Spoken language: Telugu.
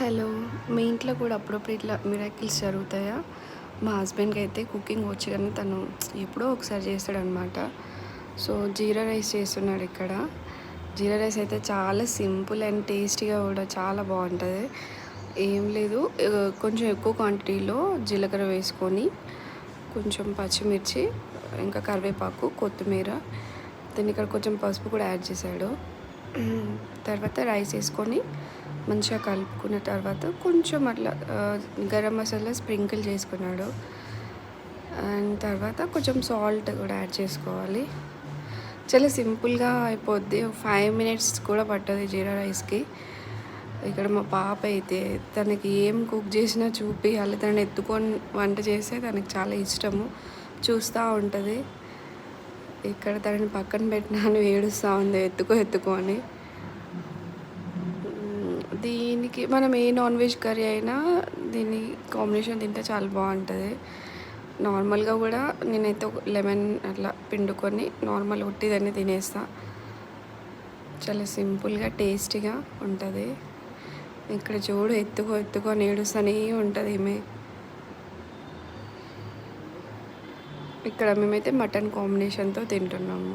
హలో మీ ఇంట్లో కూడా అప్పుడప్పుడు ఇట్లా మిరాకిల్స్ జరుగుతాయా? మా హస్బెండ్కి అయితే కుకింగ్ వచ్చి కానీ తను ఎప్పుడో ఒకసారి చేస్తాడనమాట సో జీరా రైస్ చేస్తున్నాడు ఇక్కడ. జీరా రైస్ అయితే చాలా సింపుల్ అండ్ టేస్టీగా కూడా చాలా బాగుంటుంది. ఏం లేదు కొంచెం ఎక్కువ క్వాంటిటీలో జీలకర్ర వేసుకొని కొంచెం పచ్చిమిర్చి ఇంకా కరివేపాకు కొత్తిమీర దాన్ని ఇక్కడ కొంచెం పసుపు కూడా యాడ్ చేశాడు. తర్వాత రైస్ వేసుకొని మంచిగా కలుపుకున్న తర్వాత కొంచెం అట్లా గరం మసాలా స్ప్రింకిల్ చేసుకున్నాడు. అండ్ తర్వాత కొంచెం సాల్ట్ కూడా యాడ్ చేసుకోవాలి. చాలా సింపుల్గా అయిపోద్ది. ఫైవ్ మినిట్స్ కూడా పట్టదు జీరా రైస్కి. ఇక్కడ మా పాప అయితే తనకి ఏం కుక్ చేసినా చూపించాలి తనని ఎత్తుకొని వంట చేస్తే తనకి చాలా ఇష్టము. చూస్తూ ఉంటుంది. ఇక్కడ తనని పక్కన పెట్టినాను ఏడుస్తూ ఉంది ఎత్తుకో ఎత్తుకొని దీనికి మనం ఏ నాన్ వెజ్ కర్రీ అయినా దీని కాంబినేషన్ తింటే చాలా బాగుంటుంది. నార్మల్గా కూడా నేనైతే లెమన్ అట్లా పిండుకొని నార్మల్ ఉట్టిదని తినేస్తా. చాలా సింపుల్గా టేస్టీగా ఉంటుంది. ఇక్కడ చూడు ఎత్తుకో ఎత్తుకో నేడుస్తూనే ఉంటుంది ఈమె ఇక్కడ మేమైతే మటన్ కాంబినేషన్తో తింటున్నాము.